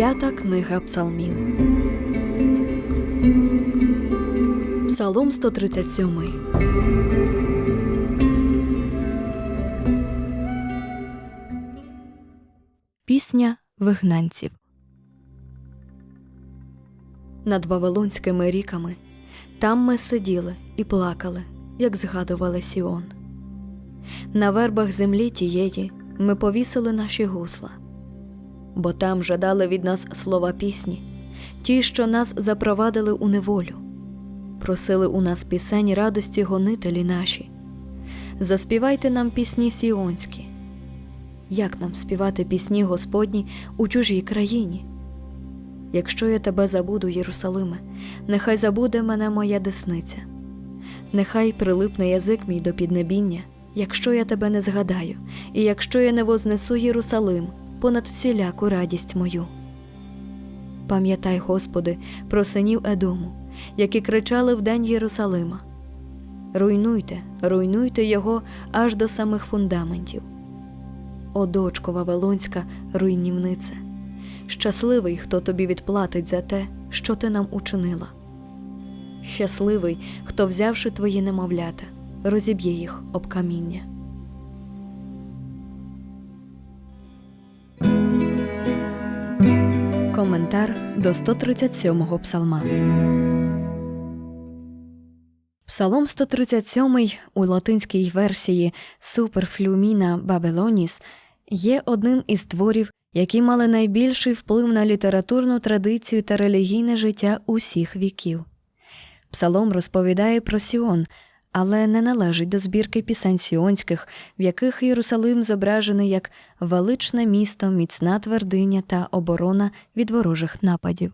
П'ята книга Псалмів. Псалом 137. Пісня вигнанців. Над Вавилонськими ріками там ми сиділи і плакали, як згадували Сіон. На вербах землі тієї ми повісили наші гусла, бо там жадали від нас слова пісні, ті, що нас запровадили у неволю, просили у нас пісень радості гонителі наші. Заспівайте нам пісні сіонські. Як нам співати пісні Господні у чужій країні? Якщо я тебе забуду, Єрусалиме, нехай забуде мене моя десниця, нехай прилипне язик мій до піднебіння, якщо я тебе не згадаю, і якщо я не вознесу Єрусалим понад всіляку радість мою. Пам'ятай, Господи, про синів Едому, які кричали в день Єрусалима. Руйнуйте, руйнуйте його аж до самих фундаментів. О, дочко Вавилонська, руйнівнице, щасливий, хто тобі відплатить за те, що ти нам учинила. Щасливий, хто, взявши твої немовлята, розіб'є їх об каміння. Коментар до 137-го псалма. Псалом 137 у латинській версії Superflumina Babylonis є одним із творів, які мали найбільший вплив на літературну традицію та релігійне життя усіх віків. Псалом розповідає про Сіон, але не належить до збірки пісень сіонських, в яких Єрусалим зображений як величне місто, міцна твердиня та оборона від ворожих нападів.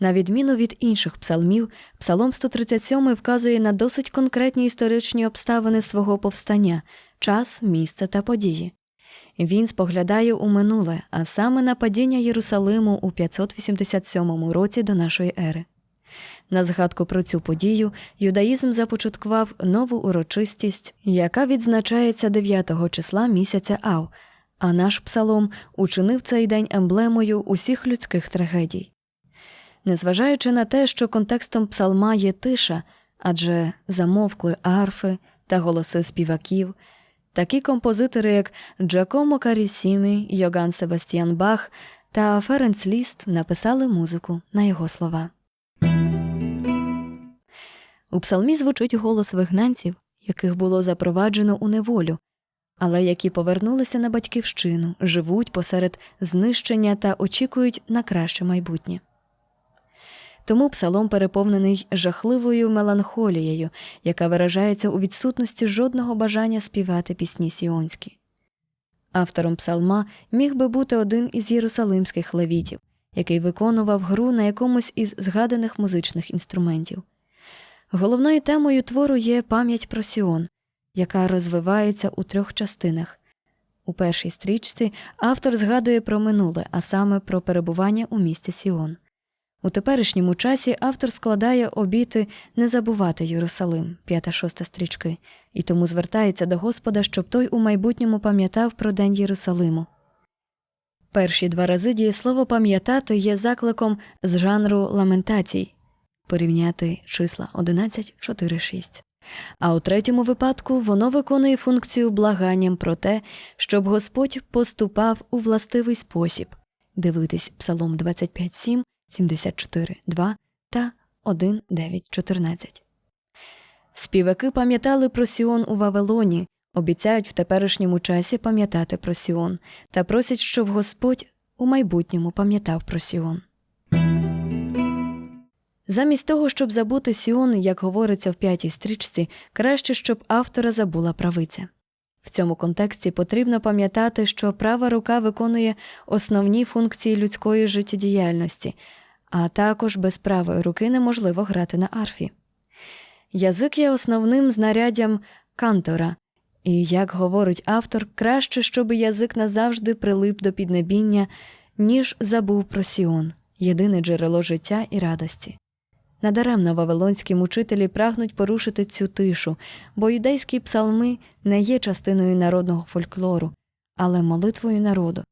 На відміну від інших псалмів, Псалом 137 вказує на досить конкретні історичні обставини свого повстання, час, місце та події. Він споглядає у минуле, а саме на падіння Єрусалиму у 587 році до нашої ери. На згадку про цю подію юдаїзм започаткував нову урочистість, яка відзначається 9 числа місяця Ав, а наш псалом учинив цей день емблемою усіх людських трагедій. Незважаючи на те, що контекстом псалма є тиша, адже замовкли арфи та голоси співаків, такі композитори, як Джакомо Карісімі, Йоган Себастьян Бах та Ференц Ліст написали музику на його слова. У псалмі звучить голос вигнанців, яких було запроваджено у неволю, але які повернулися на батьківщину, живуть посеред знищення та очікують на краще майбутнє. Тому псалом переповнений жахливою меланхолією, яка виражається у відсутності жодного бажання співати пісні сіонські. Автором псалма міг би бути один із єрусалимських левітів, який виконував гру на якомусь із згаданих музичних інструментів. Головною темою твору є пам'ять про Сіон, яка розвивається у трьох частинах. У першій стрічці автор згадує про минуле, а саме про перебування у місті Сіон. У теперішньому часі автор складає обіти не забувати Єрусалим, п'ята-шоста стрічки, і тому звертається до Господа, щоб той у майбутньому пам'ятав про День Єрусалиму. Перші два рази дієслово пам'ятати є закликом з жанру ламентацій порівняти числа 11, 4, 6. А у третьому випадку воно виконує функцію благанням про те, щоб Господь поступав у властивий спосіб дивитись Псалом 25, 7, 74, 2 та 1, 9, 14. Співаки пам'ятали про Сіон у Вавилоні, обіцяють в теперішньому часі пам'ятати про Сіон та просять, щоб Господь у майбутньому пам'ятав про Сіон. Замість того, щоб забути Сіон, як говориться в п'ятій стрічці, краще, щоб автора забула правиця. В цьому контексті потрібно пам'ятати, що права рука виконує основні функції людської життєдіяльності, а також без правої руки неможливо грати на арфі. Язик є основним знаряддям кантора, і, як говорить автор, краще, щоб язик назавжди прилип до піднебіння, ніж забув про Сіон, єдине джерело життя і радості. Надаремно вавилонські мучителі прагнуть порушити цю тишу, бо юдейські псалми не є частиною народного фольклору, але молитвою народу,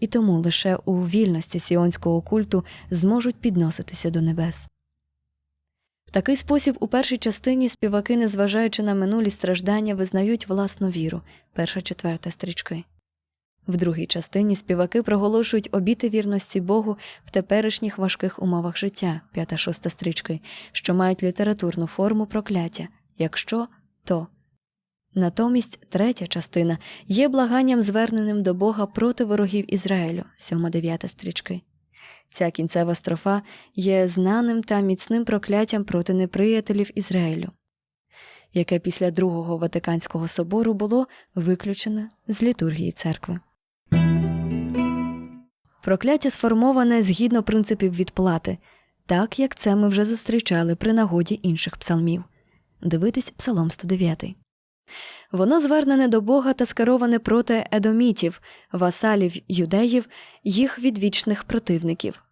і тому лише у вільності сіонського культу зможуть підноситися до небес. В такий спосіб у першій частині співаки, незважаючи на минулі страждання, визнають власну віру перша четверта стрічки. В другій частині співаки проголошують обіти вірності Богу в теперішніх важких умовах життя п'ята шоста стрічки, що мають літературну форму прокляття якщо то. Натомість третя частина є благанням, зверненим до Бога проти ворогів Ізраїлю, сьома дев'ята стрічки. Ця кінцева строфа є знаним та міцним прокляттям проти неприятелів Ізраїлю, яке після Другого Ватиканського собору було виключене з літургії церкви. Прокляття сформоване згідно принципів відплати, так як це ми вже зустрічали при нагоді інших псалмів. Дивитись Псалом 109. Воно звернене до Бога та скероване проти едомітів, васалів юдеїв, їх відвічних противників.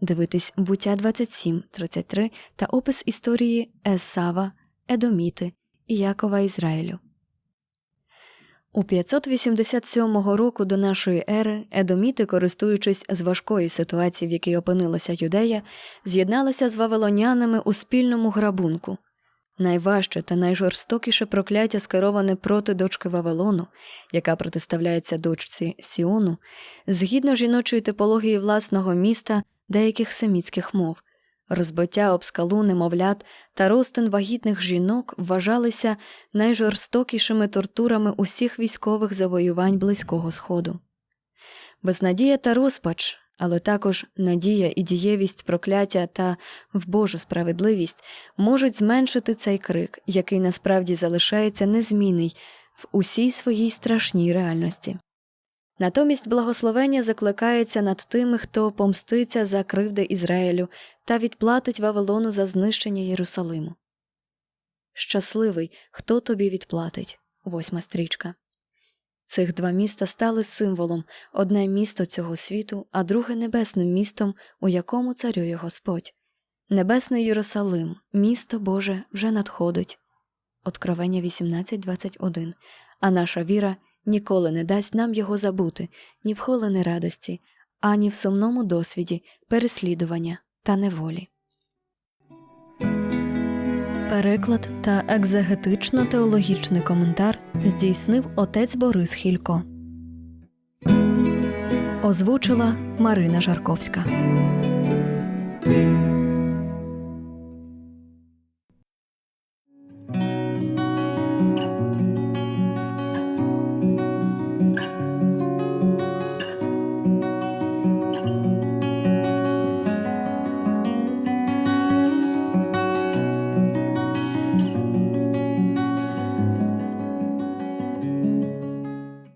Дивитись буття 27, 33 та опис історії Есава, Едоміти і Якова Ізраїлю. У 587 року до нашої ери едоміти, користуючись з важкої ситуації, в якій опинилася юдея, з'єдналися з вавилонянами у спільному грабунку. Найважче та найжорстокіше прокляття скероване проти дочки Вавилону, яка протиставляється дочці Сіону, згідно жіночої типології власного міста деяких семітських мов. Розбиття об скалу немовлят та розтин вагітних жінок вважалися найжорстокішими тортурами усіх військових завоювань Близького Сходу. Безнадія та розпач, але також надія і дієвість прокляття та в Божу справедливість можуть зменшити цей крик, який насправді залишається незмінний в усій своїй страшній реальності. Натомість благословення закликається над тими, хто помститься за кривди Ізраїлю та відплатить Вавилону за знищення Єрусалиму. Щасливий, хто тобі відплатить. Восьма стрічка. Цих два міста стали символом одне місто цього світу, а друге небесним містом, у якому царює Господь. Небесний Єрусалим, місто Боже, вже надходить. Откровення 18.21. А наша віра ніколи не дасть нам його забути ні в хвилини радості, ані в сумному досвіді, переслідування та неволі. Переклад та екзегетично-теологічний коментар здійснив отець Борис Хілько. Озвучила Марина Жарковська.